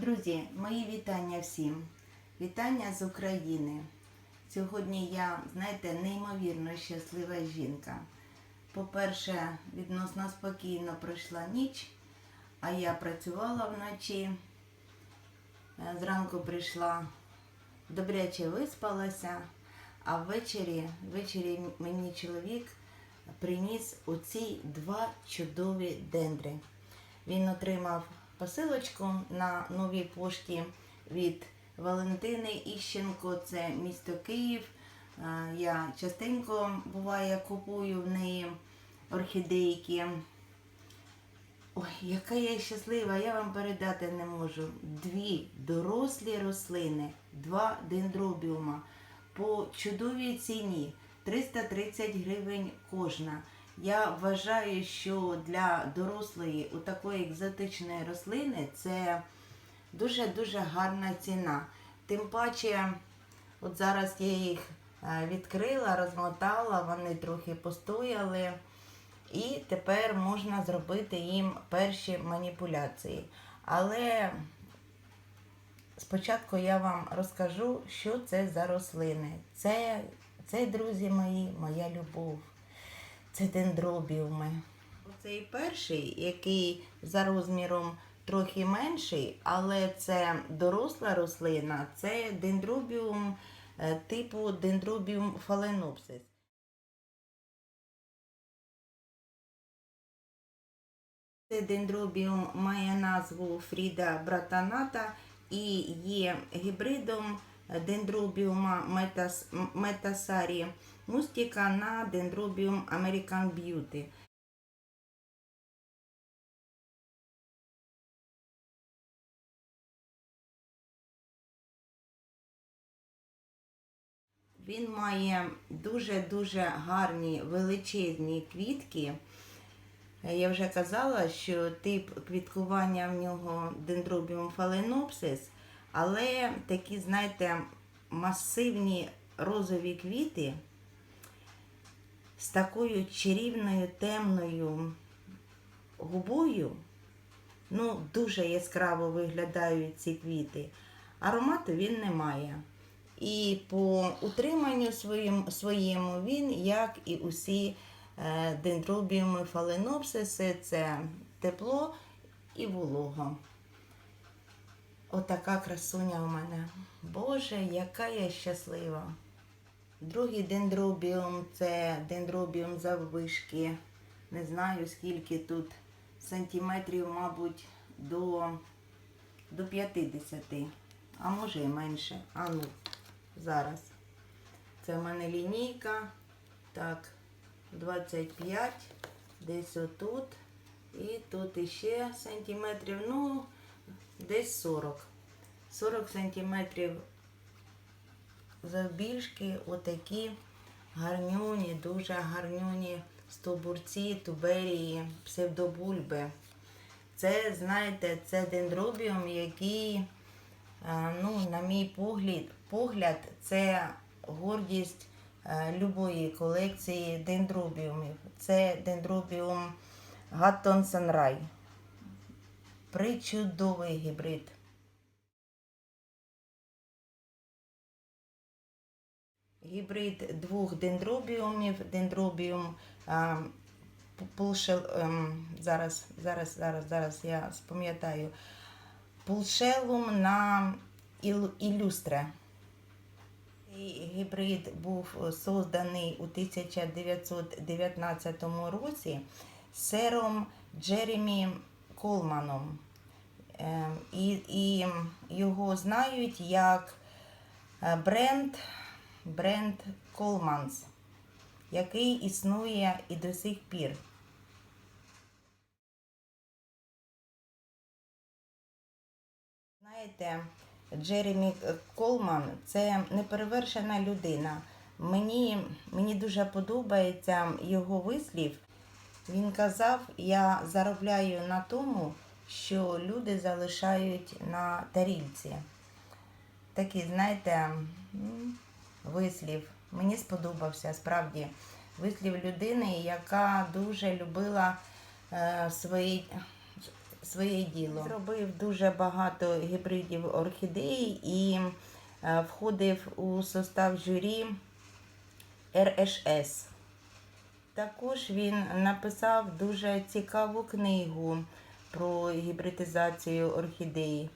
Друзі, мої вітання всім. Вітання з України. Сьогодні я, знаєте, неймовірно щаслива жінка. По-перше, відносно спокійно пройшла ніч, а я працювала вночі. Е, Зранку прийшла, добряче виспалася, а ввечері, ввечері мені чоловік приніс оці два чудові дендри. Він отримав посилочку на новій пошті від Валентини Іщенко, це місто Київ. Е, Я частенько буває купую в неї орхідейки. Ой, яка я щаслива, я вам передати не можу. Дві дорослі рослини, два дендробіума по чудовій ціні 330 гривень кожна. Я вважаю, що для дорослої у такої екзотичної рослини це дуже-дуже гарна ціна. Тим паче, от зараз я їх е, відкрила, розмотала, вони трохи постояли. І тепер можна зробити їм перші маніпуляції. Але спочатку я вам розкажу, що це за рослини. Це, це друзі мої, моя любов. Це дендробіуми. Оцей перший, який за розміром трохи менший, але це доросла рослина, це дендробіум е, типу дендробіум фаленопсис. Цей дендробіум має назву Фріда братаната і є гібридом дендробіума метас, метасарі мустіка на дендробіум American Beauty. Він має дуже-дуже гарні величезні квітки. Я вже казала, що тип квіткування в нього дендробіум фаленопсис, але такі, знаєте, масивні розові квіти з такою чарівною темною губою. Ну, дуже яскраво виглядають ці квіти. Аромату він не має. І по утриманню своїм, своєму він, як і усі е, дендробіуми фаленопсиси, це тепло і волого. Отака красуня у мене. Боже, яка я щаслива. Другий дендробіум це дендробіум заввишки. Не знаю скільки тут сантиметрів, мабуть, до, до 50, а може і менше. А ну, зараз. Це в мене лінійка. Так, 25, десь отут. І тут іще сантиметрів, ну, десь 40. 40 сантиметрів завбільшки отакі гарнюні, дуже гарнюні стовбурці, туберії, псевдобульби. Це, знаєте, це дендробіум, який, е, ну, на мій погляд, погляд це гордість е, любої колекції дендробіумів. Це дендробіум Гаттон Санрай. Причудовий гібрид. Гібрид двох дендробіумів. Дендробіум пулшел, ем, зараз, зараз, зараз, зараз я спам'ятаю. Пулшелум на ілюстре. Цей гібрид був созданий у 1919 році сером Джеремі Колманом. Ем, І, і його знають як е, бренд, бренд Колманс, який існує і до сих пір. Знаєте, Джеремі Колман це неперевершена людина. Мені, мені дуже подобається його вислів. Він казав, я заробляю на тому, що люди залишають на тарілці. Такий, знаєте, вислів. Мені сподобався справді вислів людини, яка дуже любила е, свої, своє діло. Зробив дуже багато гібридів орхідей і е, входив у состав журі РШС. Також він написав дуже цікаву книгу про гібридизацію орхідеї.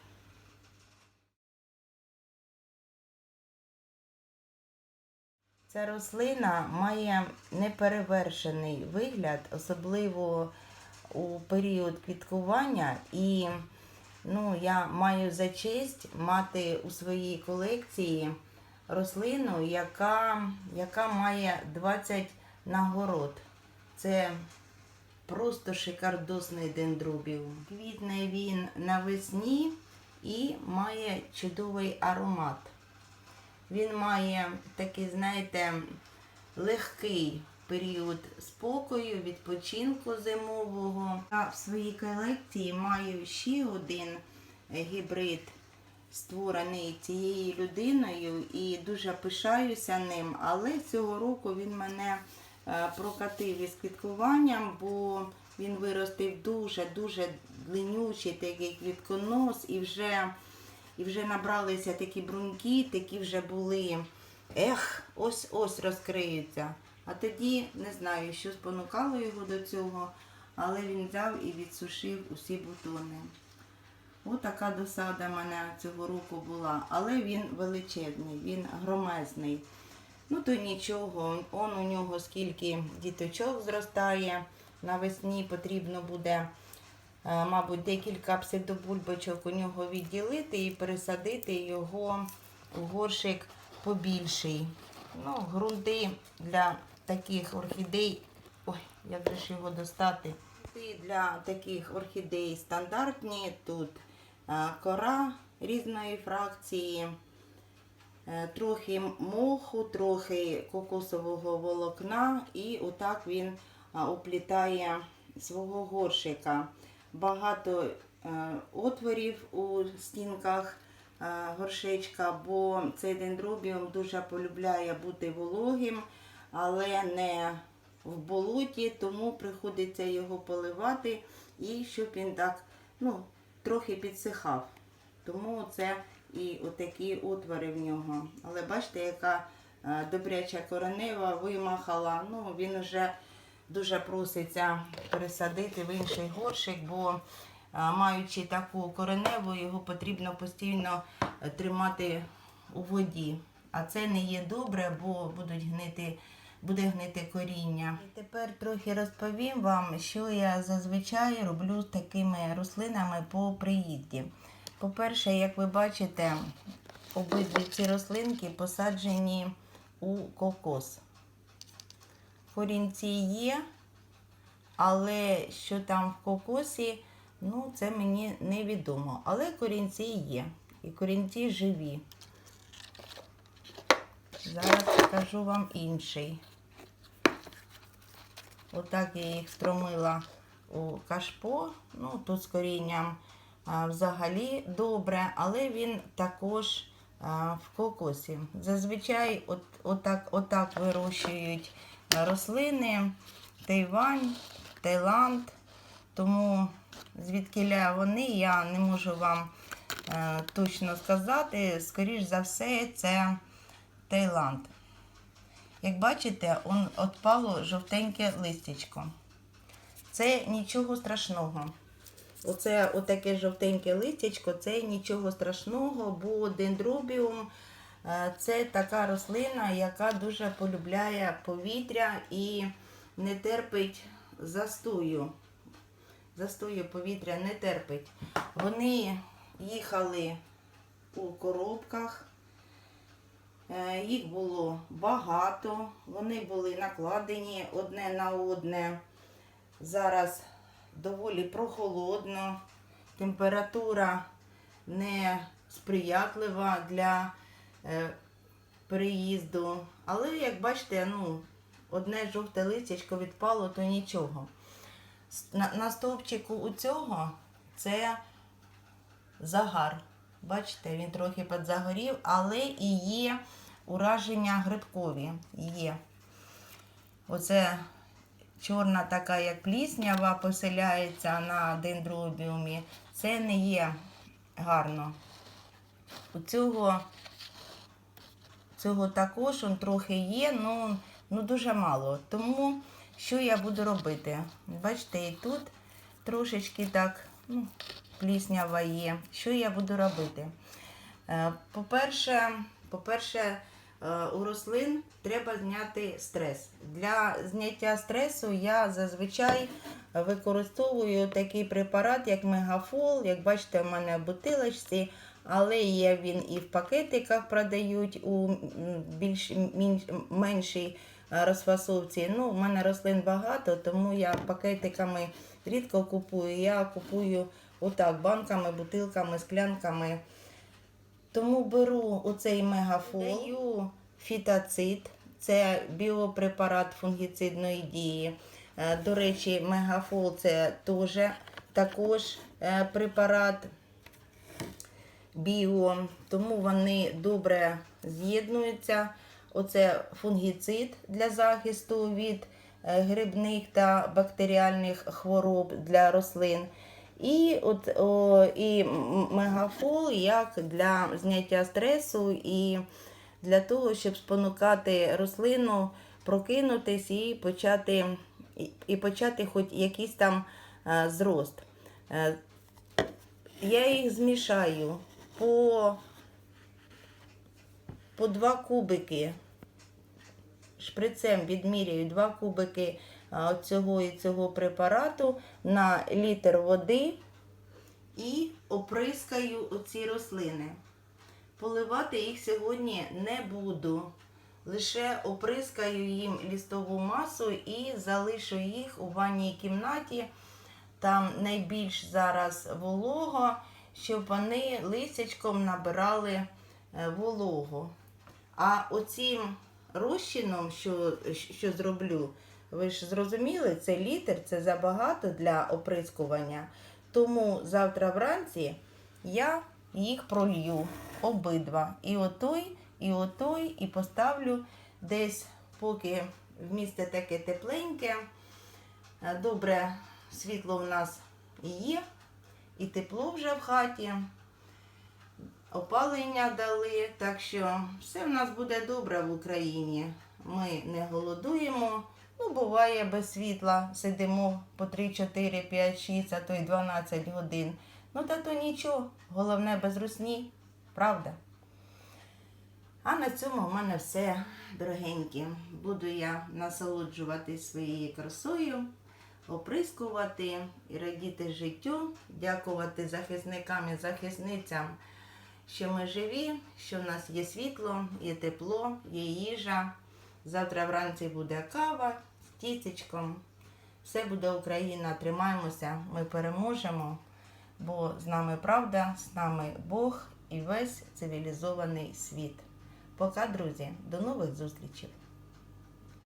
Ця рослина має неперевершений вигляд, особливо у період квіткування. І ну, я маю за честь мати у своїй колекції рослину, яка, яка має 20 нагород. Це просто шикардосний дендробіум. Квітне він навесні і має чудовий аромат. Він має такий, знаєте, легкий період спокою, відпочинку зимового. Я в своїй колекції маю ще один гібрид, створений цією людиною, і дуже пишаюся ним. Але цього року він мене е, прокатив із квіткуванням, бо він виростив дуже-дуже длинючий такий квітконос і вже. І вже набралися такі бруньки, такі вже були. Ех, ось-ось розкриються. А тоді не знаю, що спонукало його до цього, але він взяв і відсушив усі бутони. Ось така досада в мене цього року була. Але він величезний, він громезний. Ну то нічого, он у нього скільки діточок зростає. Навесні потрібно буде мабуть, декілька псевдобульбочок у нього відділити і пересадити його в горшик побільший. Ну, Грунти для таких орхідей. Ой, як же ж його достати? Для таких орхідей стандартні. Тут е, кора різної фракції, е, трохи моху, трохи кокосового волокна, і отак він оплітає свого горшика багато е, отворів у стінках е, горшечка, бо цей дендробіум дуже полюбляє бути вологим, але не в болоті, тому приходиться його поливати і щоб він так ну, трохи підсихав. Тому це і отакі отвори в нього. Але бачите, яка е, добряча коренева вимахала, ну він вже дуже проситься пересадити в інший горшик, бо маючи таку кореневу, його потрібно постійно е, тримати у воді. А це не є добре, бо будуть гнити, буде гнити коріння. І тепер трохи розповім вам, що я зазвичай роблю з такими рослинами по приїзді. По-перше, як ви бачите, обидві ці рослинки посаджені у кокос корінці є, але що там в кокосі, ну, це мені невідомо. Але корінці є. І корінці живі. Зараз покажу вам інший. Отак я їх стромила у кашпо. Ну, тут з корінням а, взагалі добре, але він також а, в кокосі. Зазвичай от, отак, отак вирощують рослини, Тайвань, Таїланд. Тому звідкиля вони, я не можу вам е, точно сказати. Скоріш за все, це Таїланд. Як бачите, он отпало жовтеньке листячко. Це нічого страшного. Оце отаке жовтеньке листячко, це нічого страшного, бо дендробіум це така рослина, яка дуже полюбляє повітря і не терпить застою. Застою повітря не терпить. Вони їхали у коробках, е, їх було багато, вони були накладені одне на одне. Зараз доволі прохолодно, температура не сприятлива для Е, переїзду. Але, як бачите, ну, одне жовте листячко відпало, то нічого. На, на стовпчику у цього це загар. Бачите, він трохи підзагорів, але і є ураження грибкові. Є. Оце чорна така, як пліснява, поселяється на дендробіумі, це не є гарно. У цього, цього також он трохи є, ну, ну дуже мало. Тому що я буду робити? Бачите, і тут трошечки так ну, пліснява є. Що я буду робити? Е, По-перше, по-перше, е, у рослин треба зняти стрес. Для зняття стресу я зазвичай використовую такий препарат, як мегафол. Як бачите, в мене в бутилочці, але є він і в пакетиках продають у більш меншій розфасовці. Ну, у мене рослин багато, тому я пакетиками рідко купую. Я купую отак, банками, бутилками, склянками. Тому беру оцей мегафол, даю фітоцид, це біопрепарат фунгіцидної дії. Е, До речі, мегафол це теж також е, препарат біо, тому вони добре з'єднуються. Оце фунгіцид для захисту від е, грибних та бактеріальних хвороб для рослин. І, от, о, і мегафол як для зняття стресу і для того, щоб спонукати рослину прокинутись і почати, і, почати хоч якийсь там е, зрост. Е, я їх змішаю по, по два кубики. Шприцем відміряю два кубики цього і цього препарату на літр води і оприскаю оці рослини. Поливати їх сьогодні не буду. Лише оприскаю їм лістову масу і залишу їх у ванній кімнаті. Там найбільш зараз волого, щоб вони лисячком набирали е, вологу. А оцім розчином, що, що зроблю, ви ж зрозуміли, це літр, це забагато для оприскування. Тому завтра вранці я їх пролью обидва. І отой, і отой, і поставлю десь, поки в місце таке тепленьке. Е, Добре, світло в нас є, і тепло вже в хаті. Опалення дали, так що все в нас буде добре в Україні. Ми не голодуємо. Ну, буває без світла, сидимо по 3, 4, 5, 6, а то й 12 годин. Ну, та то нічого, головне без русні, правда? А на цьому в мене все, дорогенькі. Буду я насолоджуватись своєю красою, оприскувати і радіти життю, дякувати захисникам і захисницям, що ми живі, що в нас є світло, є тепло, є їжа. Завтра вранці буде кава з тістечком. Все буде Україна, тримаємося, ми переможемо, бо з нами правда, з нами Бог і весь цивілізований світ. Пока, друзі, до нових зустрічей!